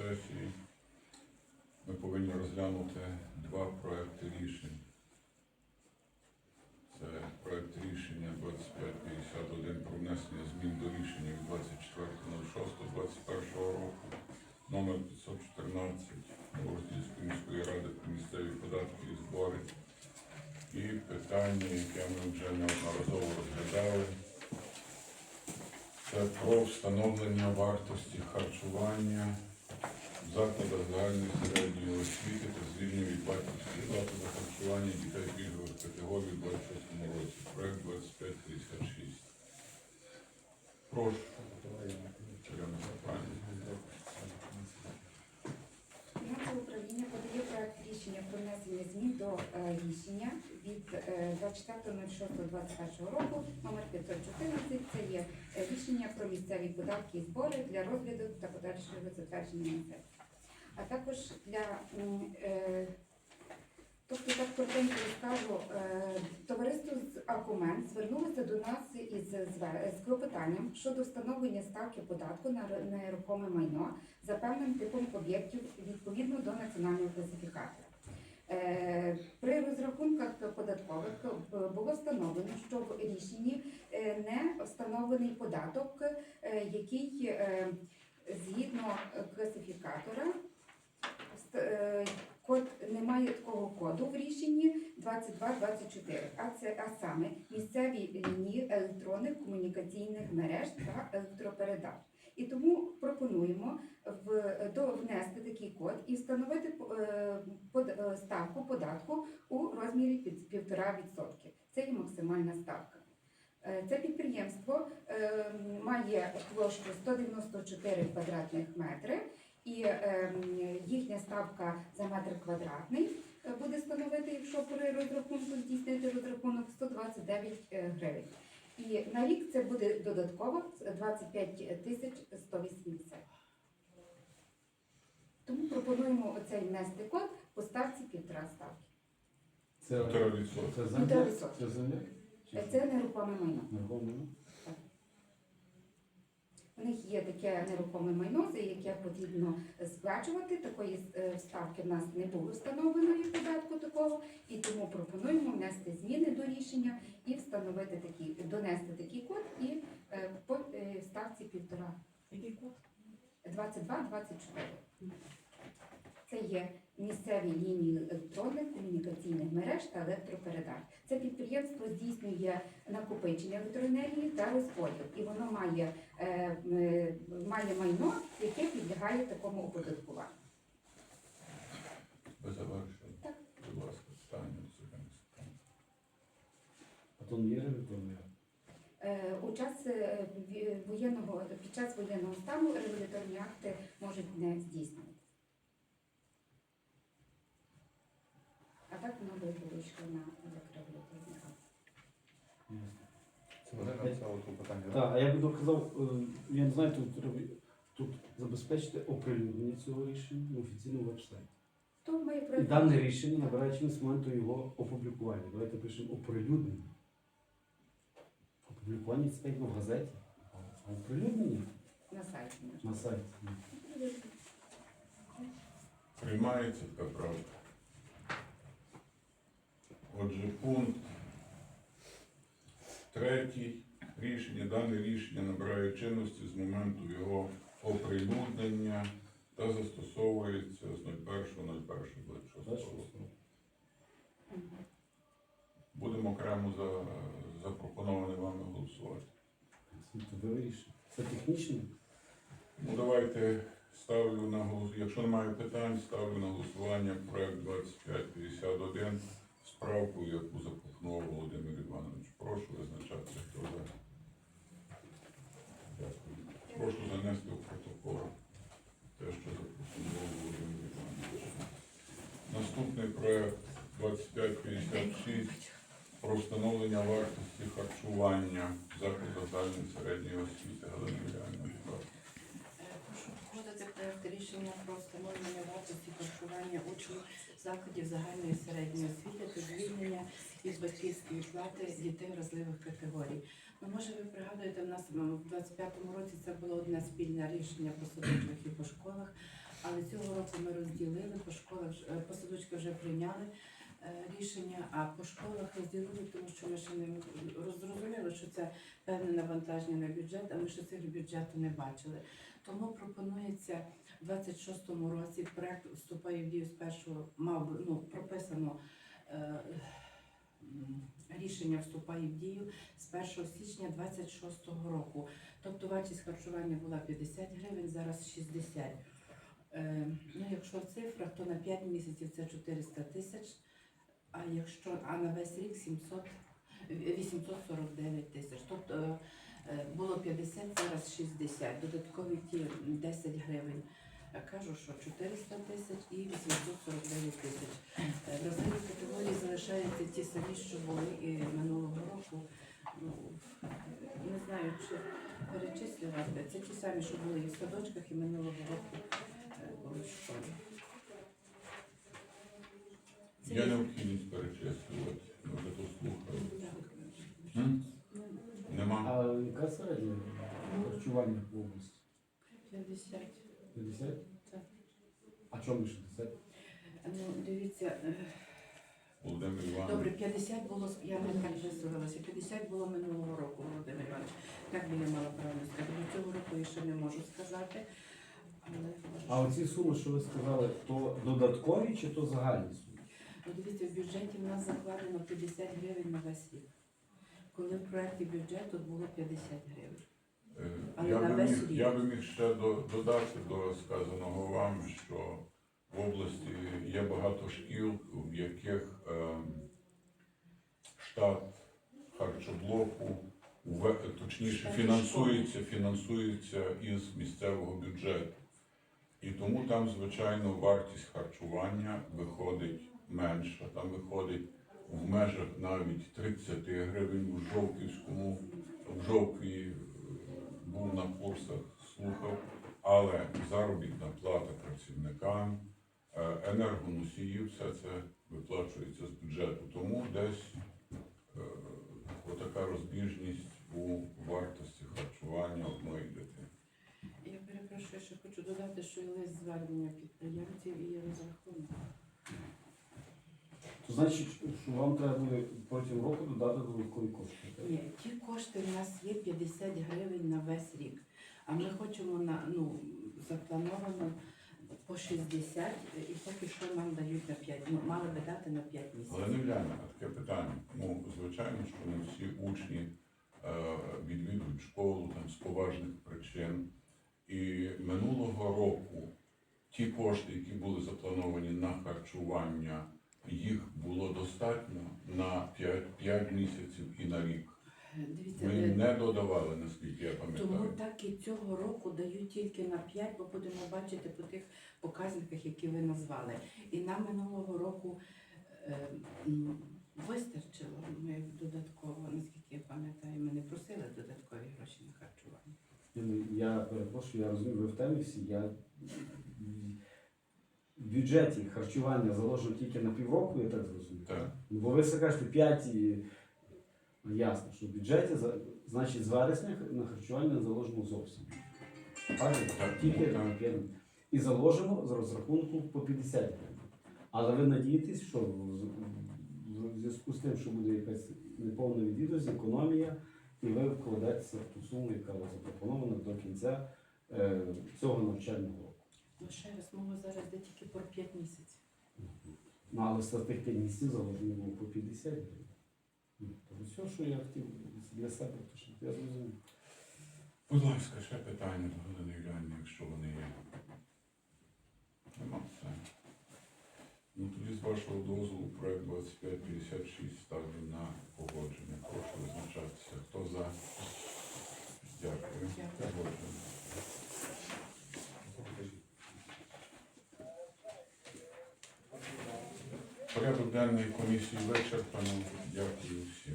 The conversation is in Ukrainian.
сесії ми повинні розглянути два проекти рішень. Це проект рішення 2551 про внесення змін до рішення від 24.06.21 року номер 514 Новороздільської міської ради про місцеві податки і збори. І питання, яке ми вже неодноразово розглядали, це про встановлення вартості харчування закладах загальної середньої освіти та звільнення від вартості закладу харчування дітей пільгових категорій у 26 році. Проект 2556. Прошу. Фінансове управління подає проект рішення про внесення змін до е, рішення від е, 24.06.21 року номер 514. Це є е, рішення про місцеві податки і збори для розгляду та подальшого затвердження. А також для е, Тобто так коротенько скажу, е, товариство з аргумент звернулося до нас із з клопотанням щодо встановлення ставки податку на нерухоме майно за певним типом об'єктів відповідно до національного класифікатора. Е, При розрахунках податкових було встановлено, що в рішенні не встановлений податок, який згідно класифікатора код немає такого коду в рішенні 2224, а це а саме місцеві лінії електронних комунікаційних мереж та електропередач. І тому пропонуємо в, до, внести такий код і встановити е, е, ставку податку у розмірі під 1,5%. Це є максимальна ставка. Е, Це підприємство е, має площу 194 квадратних метри, і е, їхня ставка за метр квадратний е, буде становити, якщо при розрахунку здійснити розрахунок 129 е, гривень. І на рік це буде додатково 25 тисяч 180. Тому пропонуємо оцей внести код по ставці півтора ставки. Це, це. Це земля? Чи Е, Це нерухоме майно. У них є таке нерухоме майно, за яке потрібно сплачувати. Такої е, ставки в нас не було встановленої податку такого, і тому пропонуємо внести зміни до рішення і встановити такий, донести такий код і е, по е, ставці півтора. Який код? 22-24. Це є місцеві лінії електронних комунікаційних мереж та електропередач. Це підприємство здійснює накопичення електроенергії та розподіл, і воно має, е, е, має майно, яке підлягає такому оподаткуванню. Ви завершили? Так. Будь ласка, питання. А то не є ревітонний. Е, У час воєнного під час воєнного стану регуляторні акти можуть не здійснювати. А так воно би було йшло Це питання. Так, а я би доказав, е, я не знаю, тут, робі- тут забезпечити оприлюднення цього рішення на офіційному веб-сайті. То ми І дане рішення набирає чинність з моменту його опублікування. Давайте пишемо оприлюднення. Опублікування це в газеті, а оприлюднення на сайті на сайті. Приймається така правка. Отже, пункт третій. Рішення, дане рішення набирає чинності з моменту його оприлюднення та застосовується з 01.01.26 року. Будемо окремо за запропоноване вами голосувати. Це технічне. Ну давайте ставлю на голос. Якщо немає питань, ставлю на голосування проект 2551 з правкою, яку запропонував Володимир Іванович. Прошу визначатися, хто за. Дякую. Прошу занести у протокол те, що запропонував Володимир Іванович. Наступний проект 2556 про встановлення вартості харчування закладу загальної середньої освіти. Галина Юліанівна, будь ласка. Е, Прошу погодити проект рішення про встановлення вартості харчування учнів закладів загальної середньої освіти та звільнення від батьківської плати дітей вразливих категорій. Ну, може, ви пригадуєте, в нас в 25-му році це було одне спільне рішення по садочках і по школах. Але цього року ми розділили, по школах, е, по садочках вже прийняли е, рішення, а по школах розділили, тому що ми ще не роз- зрозуміли, що це певне навантаження на бюджет, а ми ще цих бюджету не бачили. Тому пропонується 26-му році проект вступає в дію з першого, мав ну, прописано е, рішення вступає в дію з 1 січня 26-го року. Тобто вартість харчування була 50 гривень, зараз 60. Е, ну, якщо в цифрах, то на 5 місяців це 400 тисяч, а якщо а на весь рік 700, е, 849 тисяч. Тобто е, було 50, зараз 60. Додаткові ті 10 гривень. Я кажу, що 400 тисяч і 849 тисяч. Е, Вразливі категорії залишаються ті самі, що були і минулого року. Ну, не знаю, чи перечислювати. Це ті самі, що були і в садочках, і минулого року е, були в школі. Це Є є- необхідність перечислювати. Ми вже тут слухали. Так. М? Нема. А яка середня харчування в області? 50. 50? Так. А чому 60? Ну, дивіться, е, Володимир добре, 50 було, я не так висловилася, 50 було минулого року, Володимир Іванович. Так би я мала правильно сказати. Цього року я ще не можу сказати. Але А оці суми, що ви сказали, то додаткові чи то загальні суми? Ну, дивіться, в бюджеті в нас закладено 50 гривень на весь рік. Коли в проєкті бюджету було 50 гривень. Е, Я би міг, я би міг ще до- додати до сказаного вам, що в області є багато шкіл, в яких ем, штат харчоблоку точніше фінансується, фінансується із місцевого бюджету. І тому там, звичайно, вартість харчування виходить менша. Там виходить в межах навіть 30 гривень в Жовківському, в Жовкві е, був на курсах, слухав, але заробітна плата працівникам, е, енергоносії, все це виплачується з бюджету. Тому десь е, отака розбіжність у вартості харчування одної дитини. Я перепрошую, що хочу додати, що є лист звернення підприємців і є розрахунок. То значить, вам треба буде протягом року додати додаткові кошти. так? Ні, ті кошти в нас є 50 гривень на весь рік. А ми хочемо на ну заплановано по 60 і поки що нам дають на 5. Ну, мали би дати на 5 Але місяців. не гляне таке питання. Ну, звичайно, що не всі учні е, відвідують школу там, з поважних причин. І минулого року ті кошти, які були заплановані на харчування, їх було достатньо на 5, 5 місяців і на рік. Дивіться, Ми е, не додавали, наскільки я тому пам'ятаю. так і цього року дають тільки на 5, бо будемо бачити по тих показниках, які ви назвали. І нам минулого року е, м, вистачило. Ми додатково, наскільки я пам'ятаю, ми не просили додаткові гроші на харчування. Ну, Я перепрошую, я розумію, ви в темі всі. Я бюджеті харчування заложено тільки на півроку, я так зрозумів. Так. Ну, бо ви все кажете 5 і ну, ясно, що в бюджеті за- значить з вересня на харчування не заложено зовсім. Правильно? Так, Тільки так. на п'ять. І заложено з розрахунку по 50 гривень. Але ви надієтесь, що в в зв'язку з тим, що буде якась неповна відвідуваність, економія, і ви вкладетеся в ту суму, яка була запропонована до кінця е, цього навчального року. Ну ще раз, мова зараз йде тільки про 5 місяців. Ну, але з тих 5 місяців заложено по 50 гривень. Ну, все, що я хотів для себе, то що я зрозумів. Будь ласка, ще питання до Галини Юліанівни, якщо вони є. Нема все. Ну тоді з вашого дозволу проект 2556 ставлю на погодження. Прошу визначатися. Хто за? Дякую. Дякую. Порядок денний комісії вичерпано. Дякую всім.